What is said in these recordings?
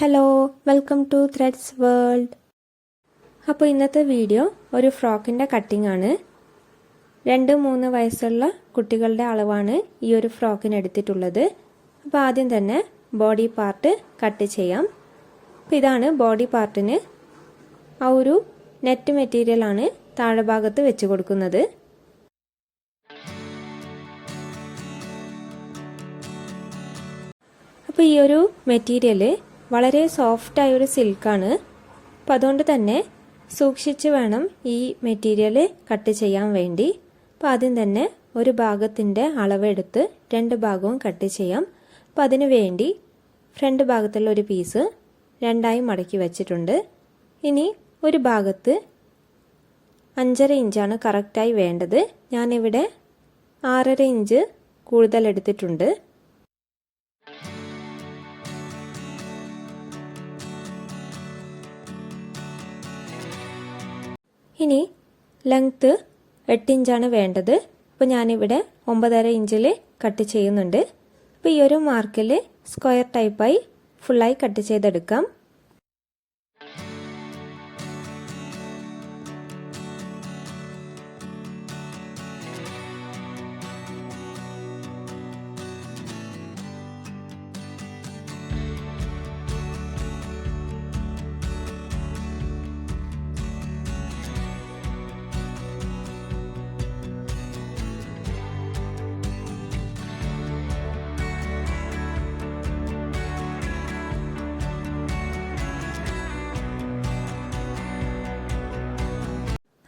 Hello welcome to threads world അപ്പോൾ ഇന്നത്തെ video ഒരു ഫ്രോക്കിന്റെ കട്ടിംഗ് ആണ്. രണ്ട് മൂന്ന് വയസ്സുള്ള കുട്ടികളുടെ അളവാണ് ഈ ഒരു ഫ്രോക്കിന് എടുത്തിട്ടുള്ളത്. അപ്പോൾ ആദ്യം തന്നെ ബോഡി പാർട്ട് കട്ട് ചെയ്യാം. അപ്പോൾ ഇതാണ് ബോഡി പാർട്ടിന് ആ ഒരു നെറ്റ് മെറ്റീരിയലാണ് താഴെ ഭാഗത്ത് വെച്ച് കൊടുക്കുന്നത്. അപ്പോൾ ഈ ഒരു മെറ്റീരിയൽ വളരെ സോഫ്റ്റായ ഒരു സിൽക്കാണ് അപ്പം അതുകൊണ്ട് തന്നെ സൂക്ഷിച്ച് വേണം ഈ മെറ്റീരിയൽ കട്ട് ചെയ്യാൻ വേണ്ടി. അപ്പോൾ ആദ്യം തന്നെ ഒരു ഭാഗത്തിന്റെ അളവെടുത്ത് രണ്ട് ഭാഗവും കട്ട് ചെയ്യാം. അപ്പം അതിനു വേണ്ടി ഫ്രണ്ട് ഭാഗത്തുള്ള ഒരു പീസ് രണ്ടായി മടക്കി വെച്ചിട്ടുണ്ട്. ഇനി ഒരു ഭാഗത്ത് അഞ്ചര ഇഞ്ചാണ് കറക്റ്റായി വേണ്ടത്. ഞാനിവിടെ ആറര ഇഞ്ച് കൂടുതൽ എടുത്തിട്ടുണ്ട്. ഇനി ലെങ്ത്ത് എട്ട് ഇഞ്ചാണ് വേണ്ടത്. അപ്പോൾ ഞാനിവിടെ ഒമ്പതര ഇഞ്ചിൽ കട്ട് ചെയ്യുന്നുണ്ട്. അപ്പോൾ ഈ ഒരു മാർക്കിൽ സ്ക്വയർ ടൈപ്പായി ഫുള്ളായി കട്ട് ചെയ്തെടുക്കാം.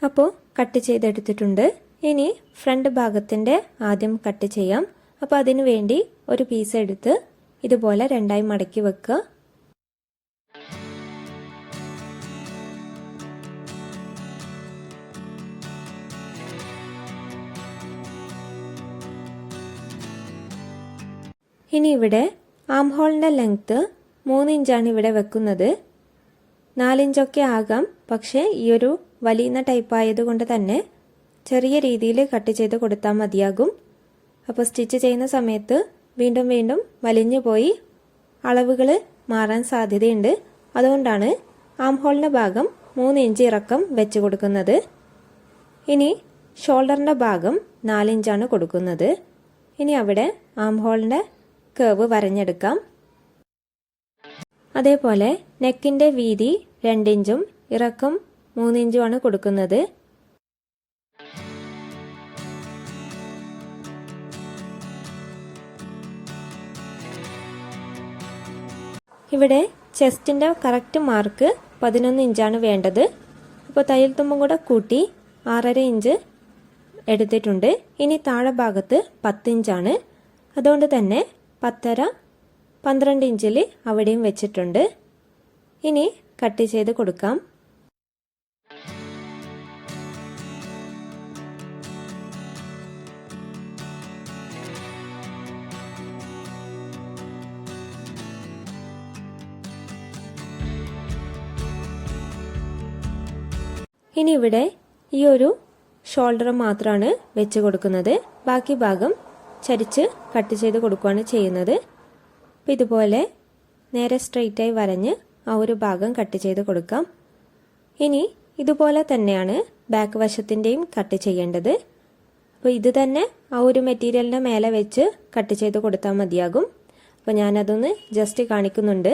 അപ്പോൾ കട്ട് ചെയ്തെടുത്തിട്ടുണ്ട്. ഇനി ഫ്രണ്ട് ഭാഗത്തിന്റെ ആദ്യം കട്ട് ചെയ്യാം. അപ്പോൾ അതിനു വേണ്ടി ഒരു പീസ് എടുത്ത് ഇതുപോലെ രണ്ടായി മടക്കി വെക്കുക. ഇനി ഇവിടെ ആം ഹോളിന്റെ ലെങ്ത്ത് മൂന്ന് ഇഞ്ചാണ് ഇവിടെ വെക്കുന്നത്. നാലിഞ്ചൊക്കെ ആകാം. പക്ഷേ ഈ ഒരു വലിയുന്ന ടൈപ്പ് ആയതുകൊണ്ട് തന്നെ ചെറിയ രീതിയിൽ കട്ട് ചെയ്ത് കൊടുത്താൽ മതിയാകും. അപ്പോൾ സ്റ്റിച്ച് ചെയ്യുന്ന സമയത്ത് വീണ്ടും വീണ്ടും വലിഞ്ഞു പോയി അളവുകൾ മാറാൻ സാധ്യതയുണ്ട്. അതുകൊണ്ടാണ് ആം ഹോളിന്റെ ഭാഗം മൂന്ന് ഇഞ്ച് ഇറക്കം വെച്ച് കൊടുക്കുന്നത്. ഇനി ഷോൾഡറിന്റെ ഭാഗം നാലിഞ്ചാണ് കൊടുക്കുന്നത്. ഇനി അവിടെ ആം ഹോളിന്റെ കേവ് വരഞ്ഞെടുക്കാം. അതേപോലെ നെക്കിന്റെ വീതി രണ്ടിഞ്ചും ഇറക്കം മൂന്നിഞ്ചുമാണ് കൊടുക്കുന്നത്. ഇവിടെ ചെസ്റ്റിന്റെ കറക്റ്റ് മാർക്ക് പതിനൊന്ന് ഇഞ്ചാണ് വേണ്ടത്. അപ്പോൾ തയ്യൽ തുമ്പും കൂടെ കൂട്ടി ആറര ഇഞ്ച് എടുത്തിട്ടുണ്ട്. ഇനി താഴെ ഭാഗത്ത് പത്തിഞ്ചാണ് അതുകൊണ്ട് തന്നെ പത്തര പന്ത്രണ്ട് ഇഞ്ചിൽ അവിടെയും വെച്ചിട്ടുണ്ട്. ഇനി കട്ട് ചെയ്ത് കൊടുക്കാം. ഇനി ഇവിടെ ഈ ഒരു ഷോൾഡർ മാത്രമാണ് വെച്ച് കൊടുക്കുന്നത്. ബാക്കി ഭാഗം ചരിച്ച് കട്ട് ചെയ്ത് കൊടുക്കുകയാണ് ചെയ്യുന്നത്. അപ്പോൾ ഇതുപോലെ നേരെ സ്ട്രെയിറ്റായി വരഞ്ഞ് ആ ഒരു ഭാഗം കട്ട് ചെയ്ത് കൊടുക്കാം. ഇനി ഇതുപോലെ തന്നെയാണ് ബാക്ക് വശത്തിന്റെയും കട്ട് ചെയ്യേണ്ടത്. അപ്പോൾ ഇത് തന്നെ ആ ഒരു മെറ്റീരിയലിന്റെ മേലെ വെച്ച് കട്ട് ചെയ്ത് കൊടുത്താൽ മതിയാകും. അപ്പോൾ ഞാനതൊന്ന് ജസ്റ്റ് കാണിക്കുന്നുണ്ട്.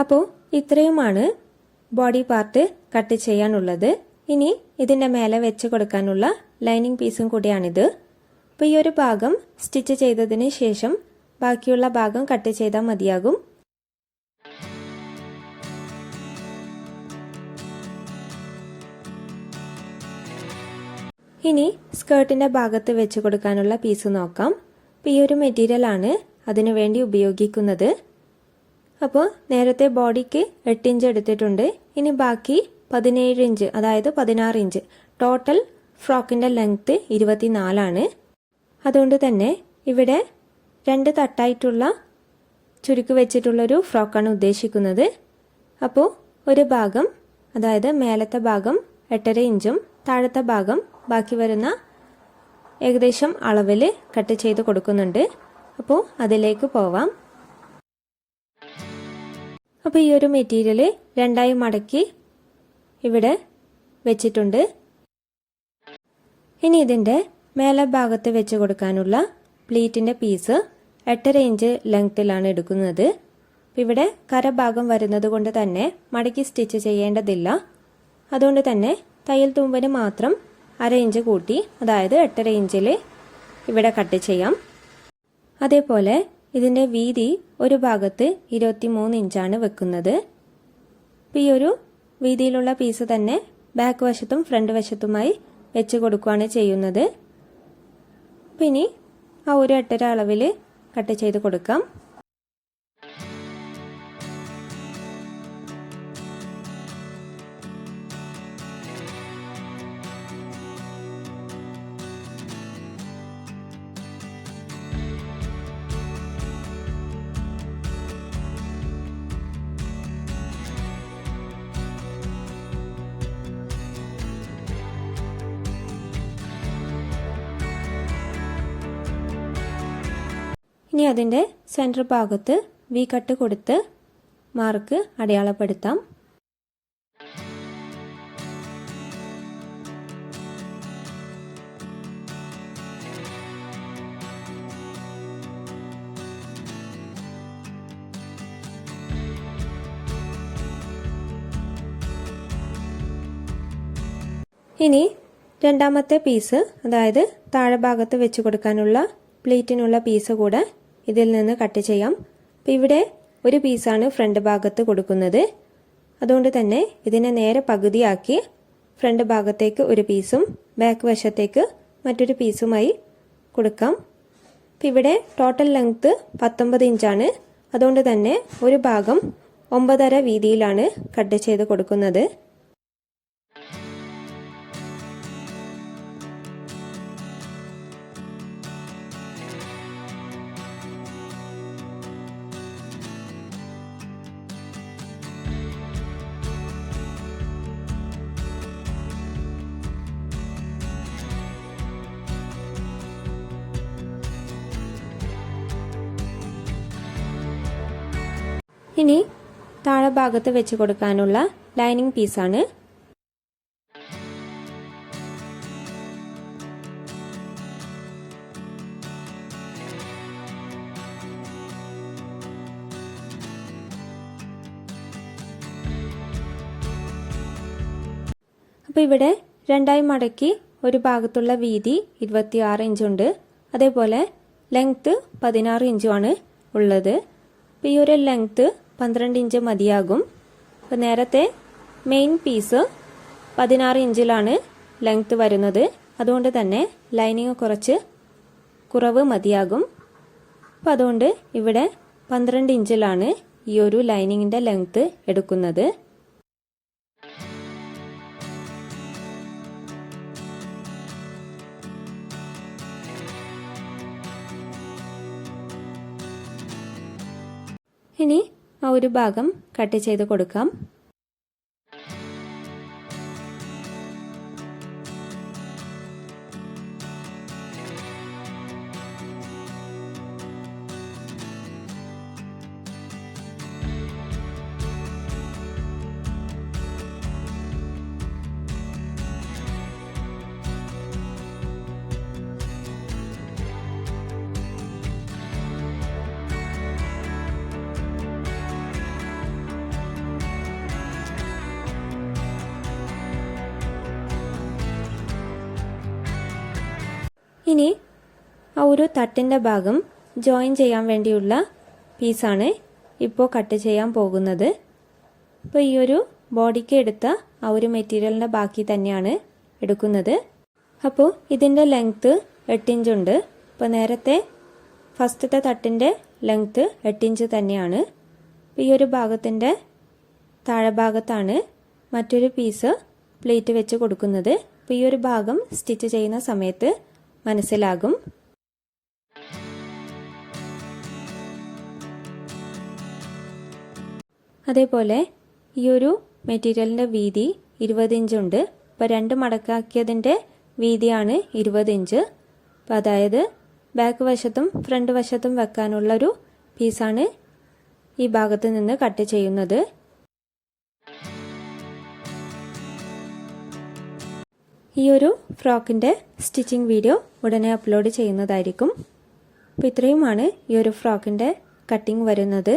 അപ്പോൾ ഇത്രയുമാണ് ബോഡി പാർട്ട് കട്ട് ചെയ്യാനുള്ളത്. ഇനി ഇതിന്റെ മേലെ വെച്ച് കൊടുക്കാനുള്ള ലൈനിങ് പീസും കൂടിയാണിത്. അപ്പോൾ ഈ ഒരു ഭാഗം സ്റ്റിച്ച് ചെയ്തതിന് ശേഷം ബാക്കിയുള്ള ഭാഗം കട്ട് ചെയ്താൽ മതിയാകും. ഇനി സ്കേർട്ടിന്റെ ഭാഗത്ത് വെച്ച് കൊടുക്കാനുള്ള പീസ് നോക്കാം. അപ്പോൾ ഈ ഒരു മെറ്റീരിയലാണ് അതിനുവേണ്ടി ഉപയോഗിക്കുന്നത്. അപ്പോൾ നേരത്തെ ബോഡിക്ക് എട്ട് ഇഞ്ച് എടുത്തിട്ടുണ്ട്. ഇനി ബാക്കി പതിനേഴ് ഇഞ്ച് അതായത് പതിനാറ് ഇഞ്ച്. ടോട്ടൽ ഫ്രോക്കിന്റെ ലെങ്ത്ത് ഇരുപത്തിനാലാണ്. അതുകൊണ്ട് തന്നെ ഇവിടെ രണ്ട് തട്ടായിട്ടുള്ള ചുരുക്ക് വെച്ചിട്ടുള്ളൊരു ഫ്രോക്കാണ് ഉദ്ദേശിക്കുന്നത്. അപ്പോൾ ഒരു ഭാഗം അതായത് മേലത്തെ ഭാഗം എട്ടര ഇഞ്ചും താഴത്തെ ഭാഗം ബാക്കി വരുന്ന ഏകദേശം അളവിൽ കട്ട് ചെയ്ത് കൊടുക്കുന്നുണ്ട്. അപ്പോൾ അതിലേക്ക് പോവാം. അപ്പോൾ ഈ ഒരു മെറ്റീരിയൽ രണ്ടായി മടക്കി ഇവിടെ വെച്ചിട്ടുണ്ട്. ഇനി ഇതിന്റെ മേലെ ഭാഗത്ത് വെച്ച് കൊടുക്കാനുള്ള പ്ലീറ്റിന്റെ പീസ് എട്ടര ഇഞ്ച് ലെങ്ത്തിലാണ് എടുക്കുന്നത്. ഇവിടെ കരഭാഗം വരുന്നത് കൊണ്ട് തന്നെ മടക്കി സ്റ്റിച്ച് ചെയ്യേണ്ടതില്ല. അതുകൊണ്ട് തന്നെ തയ്യൽ തുമ്പിന് മാത്രം അര ഇഞ്ച് കൂട്ടി അതായത് എട്ടര ഇഞ്ചിൽ ഇവിടെ കട്ട് ചെയ്യാം. അതേപോലെ ഇതിന്റെ വീതി ഒരു ഭാഗത്ത് ഇരുപത്തി മൂന്ന് ഇഞ്ചാണ് വെക്കുന്നത്. ഈ ഒരു വീതിയിലുള്ള പീസ് തന്നെ ബാക്ക് വശത്തും ഫ്രണ്ട് വശത്തുമായി വെച്ച് കൊടുക്കുകയാണ് ചെയ്യുന്നത്. പിന്നെ ആ ഒരു എട്ടര അളവിൽ കട്ട് ചെയ്ത് കൊടുക്കാം. ഇനി അതിന്റെ സെന്റർ ഭാഗത്ത് വി കട്ട് കൊടുത്ത് മാർക്ക് അടയാളപ്പെടുത്താം. ഇനി രണ്ടാമത്തെ പീസ് അതായത് താഴെ ഭാഗത്ത് വെച്ച് കൊടുക്കാനുള്ള പ്ലേറ്റിനുള്ള പീസ് കൂടെ ഇതിൽ നിന്ന് കട്ട് ചെയ്യാം. അപ്പം ഇവിടെ ഒരു പീസാണ് ഫ്രണ്ട് ഭാഗത്ത് കൊടുക്കുന്നത്. അതുകൊണ്ട് തന്നെ ഇതിനെ നേരെ പകുതിയാക്കി ഫ്രണ്ട് ഭാഗത്തേക്ക് ഒരു പീസും ബാക്ക് വശത്തേക്ക് മറ്റൊരു പീസുമായി കൊടുക്കാം. അപ്പം ഇവിടെ ടോട്ടൽ ലെങ്ത്ത് പത്തൊമ്പത് ഇഞ്ചാണ് അതുകൊണ്ട് തന്നെ ഒരു ഭാഗം ഒമ്പതര വീതിയിലാണ് കട്ട് ചെയ്ത് കൊടുക്കുന്നത്. ഇനി താഴെ ഭാഗത്ത് വെച്ച് കൊടുക്കാനുള്ള ലൈനിങ് പീസാണ്. അപ്പോൾ ഇവിടെ രണ്ടായി മടക്കി ഒരു ഭാഗത്തുള്ള വീതി ഇരുപത്തിയാറ് ഇഞ്ചുണ്ട് അതേപോലെ ലെങ്ത്ത് പതിനാറ് ഇഞ്ചുമാണ് ഉള്ളത്. അപ്പോൾ ഈ ഒരു ലെങ്ത്ത് പന്ത്രണ്ട് ഇഞ്ച് മതിയാകും. അപ്പോൾ നേരത്തെ മെയിൻ പീസ് പതിനാറ് ഇഞ്ചിലാണ് ലെങ്ത്ത് വരുന്നത്. അതുകൊണ്ട് തന്നെ ലൈനിങ് കുറച്ച് കുറവ് മതിയാകും. അപ്പോൾ അതുകൊണ്ട് ഇവിടെ പന്ത്രണ്ട് ഇഞ്ചിലാണ് ഈ ഒരു ലൈനിങ്ങിന്റെ ലെങ്ത്ത് എടുക്കുന്നത്. ഇനി ആ ഒരു ഭാഗം കട്ട് ചെയ്ത് കൊടുക്കാം. ഇനി ആ ഒരു തട്ടിന്റെ ഭാഗം ജോയിൻ ചെയ്യാൻ വേണ്ടിയുള്ള പീസാണ് ഇപ്പോൾ കട്ട് ചെയ്യാൻ പോകുന്നത്. ഇപ്പോൾ ഈ ഒരു ബോഡിക്ക് എടുത്ത ആ ഒരു മെറ്റീരിയലിന്റെ ബാക്കി തന്നെയാണ് എടുക്കുന്നത്. അപ്പോൾ ഇതിന്റെ ലെങ്ത്ത് എട്ട് ഇഞ്ച് ഉണ്ട്. അപ്പോൾ നേരത്തെ ഫസ്റ്റത്തെ തട്ടിന്റെ ലെങ്ത്ത് എട്ട് ഇഞ്ച് തന്നെയാണ്. ഈ ഒരു ഭാഗത്തിന്റെ താഴെ ഭാഗത്താണ് മറ്റൊരു പീസ് പ്ലേറ്റ് വെച്ച് കൊടുക്കുന്നത്. അപ്പോൾ ഈ ഒരു ഭാഗം സ്റ്റിച്ച് ചെയ്യുന്ന സമയത്ത് മനസ്സിലാകും. അതേപോലെ ഈ ഒരു മെറ്റീരിയലിന്റെ വീതി ഇരുപത് ഇഞ്ചുണ്ട് അപ്പോൾ രണ്ട് മടക്കാക്കിയതിന്റെ വീതിയാണ് ഇരുപത് ഇഞ്ച്. അപ്പം അതായത് ബാക്ക് വശത്തും ഫ്രണ്ട് വശത്തും വെക്കാനുള്ളൊരു പീസാണ് ഈ ഭാഗത്ത് നിന്ന് കട്ട് ചെയ്യുന്നത്. ഈ ഒരു ഫ്രോക്കിന്റെ സ്റ്റിച്ചിങ് വീഡിയോ ഉടനെ അപ്ലോഡ് ചെയ്യുന്നതായിരിക്കും. അപ്പോൾ ഇത്രയുമാണ് ഈ ഒരു ഫ്രോക്കിന്റെ കട്ടിങ് വരുന്നത്.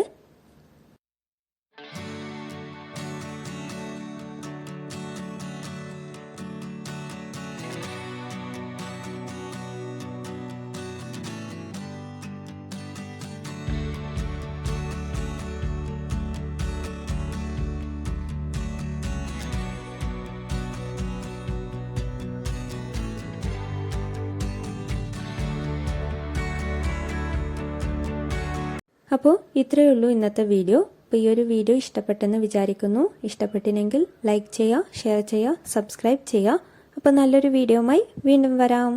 അപ്പോൾ ഇത്രയേ ഉള്ളൂ ഇന്നത്തെ വീഡിയോ. അപ്പോൾ ഈ ഒരു വീഡിയോ ഇഷ്ടപ്പെട്ടെന്ന് വിചാരിക്കുന്നു. ഇഷ്ടപ്പെട്ടിനെങ്കിൽ ലൈക്ക് ചെയ്യുക ഷെയർ ചെയ്യുക സബ്സ്ക്രൈബ് ചെയ്യുക. അപ്പോൾ നല്ലൊരു വീഡിയോയുമായി വീണ്ടും വരാം.